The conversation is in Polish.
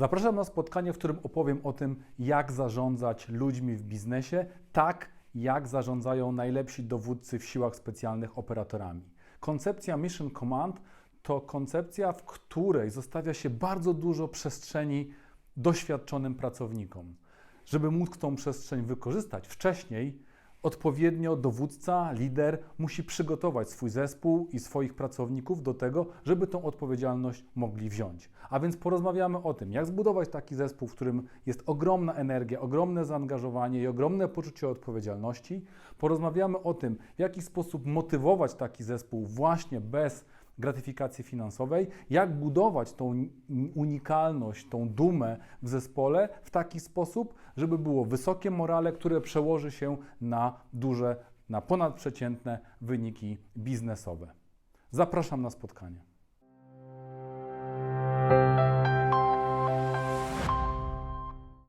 Zapraszam na spotkanie, w którym opowiem o tym, jak zarządzać ludźmi w biznesie, tak jak zarządzają najlepsi dowódcy w siłach specjalnych operatorami. Koncepcja Mission Command to koncepcja, w której zostawia się bardzo dużo przestrzeni doświadczonym pracownikom. Żeby móc tą przestrzeń wykorzystać wcześniej, odpowiednio dowódca, lider musi przygotować swój zespół i swoich pracowników do tego, żeby tą odpowiedzialność mogli wziąć. A więc porozmawiamy o tym, jak zbudować taki zespół, w którym jest ogromna energia, ogromne zaangażowanie i ogromne poczucie odpowiedzialności. Porozmawiamy o tym, w jaki sposób motywować taki zespół właśnie bez gratyfikacji finansowej, jak budować tą unikalność, tą dumę w zespole w taki sposób, żeby było wysokie morale, które przełoży się na duże, na ponadprzeciętne wyniki biznesowe. Zapraszam na spotkanie.